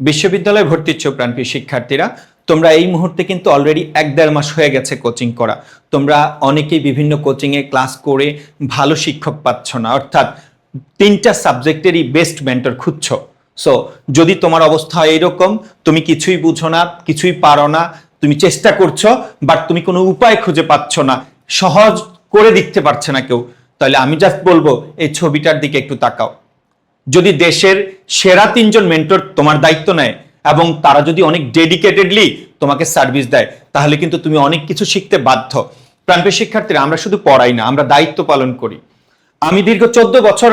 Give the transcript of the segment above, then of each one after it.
বিশ্ববিদ্যালয়ে ভর্তি ইচ্ছুক প্রাণপ্রিয় শিক্ষার্থীরা, তোমরা এই মুহূর্তে কিন্তু অলরেডি এক দেড় মাস হয়ে গেছে কোচিং করা। তোমরা অনেকেই বিভিন্ন কোচিংয়ে ক্লাস করে ভালো শিক্ষক পাচ্ছ না। অর্থাৎ তিনটা সাবজেক্টেরই বেস্ট মেন্টর খুঁজছ। সো যদি তোমার অবস্থা এইরকম তুমি কিছুই বুঝো না, কিছুই পারো না, তুমি চেষ্টা করছ বাট তুমি কোনো উপায় খুঁজে পাচ্ছ না, সহজ করে দিতে পারছে না কেউ, তাহলে আমি জাস্ট বলব, এই ছবিটার দিকে একটু তাকাও। যদি দেশের সেরা তিনজন মেন্টর তোমার দায়িত্ব নেয় এবং তারা যদি অনেক ডেডিকেটেডলি তোমাকে সার্ভিস দেয়, তাহলে কিন্তু তুমি অনেক কিছু শিখতে বাধ্য। প্রাণপ্রিয় শিক্ষার্থীরা, আমরা শুধু পড়াই না, আমরা দায়িত্ব পালন করি। আমি দীর্ঘ চোদ্দ বছর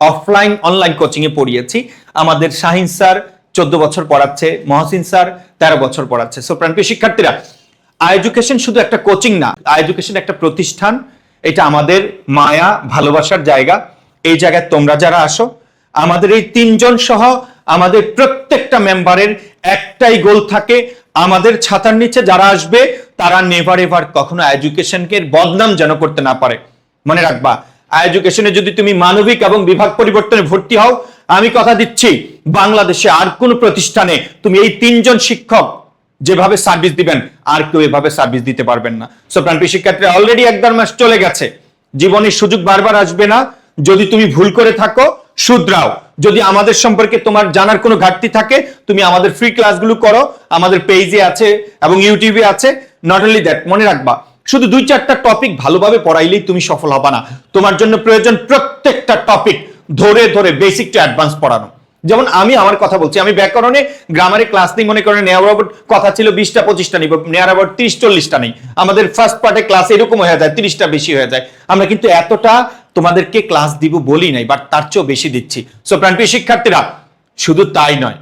অফলাইন অনলাইন কোচিংয়ে পড়িয়েছি। আমাদের শাহিন স্যার চোদ্দ বছর পড়াচ্ছে, মহসিন স্যার তেরো বছর পড়াচ্ছে। সো প্রাণপ্রিয় শিক্ষার্থীরা এডুকেশন শুধু একটা কোচিং না এডুকেশন একটা প্রতিষ্ঠান। এটা আমাদের মায়া, ভালোবাসার জায়গা। এই জায়গায় তোমরা যারা আসো আমাদের এই তিনজন সহ আমাদের প্রত্যেকটা মেম্বারের একটাই গোল থাকে। আমাদের ছাতার নিচে যারা আসবে, তারা নেভার এভার কখনো এডুকেশনকে বদনাম যেন করতে না পারে। মনে রাখবা এডুকেশনে যদি তুমি মানবিক এবং বিভাগ পরিবর্তনে ভর্তি হও, আমি কথা দিচ্ছি, বাংলাদেশে আর কোন প্রতিষ্ঠানে তুমি এই তিনজন শিক্ষক যেভাবে সার্ভিস দিবেন, আর কেউ এভাবে সার্ভিস দিতে পারবেন না। সো প্রাণপ্রিয় শিক্ষার্থী অলরেডি এক মাস চলে গেছে। জীবনের সুযোগ বারবার আসবে না। যদি তুমি ভুল করে থাকো শুধরাও। যদি আমাদের সম্পর্কে তোমার জানার কোনো ঘাটতি থাকে, তুমি আমাদের ফ্রি ক্লাসগুলো করো। আমাদের পেজে আছে এবং ইউটিউবে আছে। নট অনলি দ্যাট মনে রাখবা, শুধু দুই চারটা টপিক ভালোভাবে পড়াইলেই তুমি সফল হবা না। তোমার জন্য প্রয়োজন প্রত্যেকটা টপিক ধরে ধরে বেসিক টু অ্যাডভান্স পড়ানো। যেমন আমি আমার কথা বলছি, আমি ব্যাকরণে গ্রামারে ক্লাস নিই, মনে করেন নেয়ার অ্যাবাউট কথা ছিল বিশটা, পঁচিশটা নিব নেয়ার অ্যাবাউট তিরিশ, চল্লিশটা নেই। আমাদের ফার্স্ট পার্টে ক্লাস এরকম হয়ে যায়, তিরিশটা বেশি হয়ে যায়। আমরা কিন্তু এতটা তোমাদেরকে ক্লাস দিব বলি নাই বাট তার চেয়েও বেশি দিচ্ছি। সো প্রাণপ্রিয় শিক্ষার্থীরা, শুধু তাই নয়,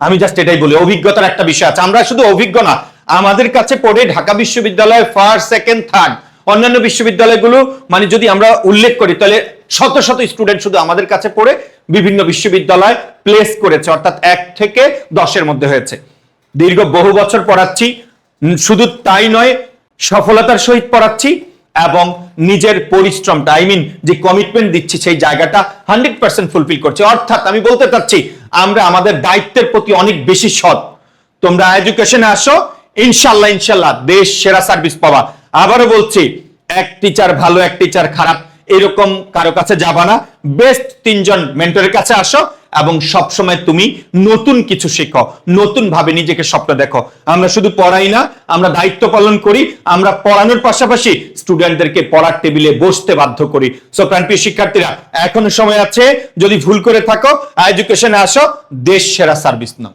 আমি জাস্ট এটাই বলি, অভিজ্ঞতার একটা বিষয় আছে। আমরা শুধু অভিজ্ঞ না, আমাদের কাছে পড়ে ঢাকা বিশ্ববিদ্যালয় ফার্স্ট সেকেন্ড থার্ড অন্যান্য বিশ্ববিদ্যালয়গুলো মানে যদি আমরা উল্লেখ করি, তাহলে শত শত স্টুডেন্ট শুধু আমাদের কাছে পড়ে বিভিন্ন বিশ্ববিদ্যালয় প্লেস করেছে, অর্থাৎ এক থেকে দশের মধ্যে হয়েছে। দীর্ঘ বহু বছর পড়াচ্ছি, শুধু তাই নয়, সফলতার সহিত পড়াচ্ছি এবং নিজের পরিশ্রমটা আই মিন যে কমিটমেন্ট দিচ্ছি সেই জায়গাটা হান্ড্রেড পার্সেন্ট ফুলফিল করছে। অর্থাৎ আমি বলতে চাচ্ছি, আমরা আমাদের দায়িত্বের প্রতি অনেক বেশি সৎ। তোমরা এডুকেশনে আসো ইনশাল্লাহ ইনশাল্লাহ দেশ সেরা সার্ভিস পাওয়া আবারও বলছি, এক টিচার ভালো, এক টিচার খারাপ এরকম কারও কাছে যাবা না। বেস্ট তিনজন মেন্টরের কাছে আসো এবং সব সময় তুমি নতুন কিছু শেখো নতুন ভাবে নিজেকে স্বপ্ন দেখো। আমরা শুধু পড়াই না, আমরা দায়িত্ব পালন করি, আমরা পড়ানোর পাশাপাশি স্টুডেন্টদেরকে পড়ার টেবিলে বসতে বাধ্য করি। সো প্রাণপ্রিয় শিক্ষার্থীরা, এখনও সময় আছে, যদি ভুল করে থাকো এডুকেশনে আসো, দেশ সেরা সার্ভিস নাও।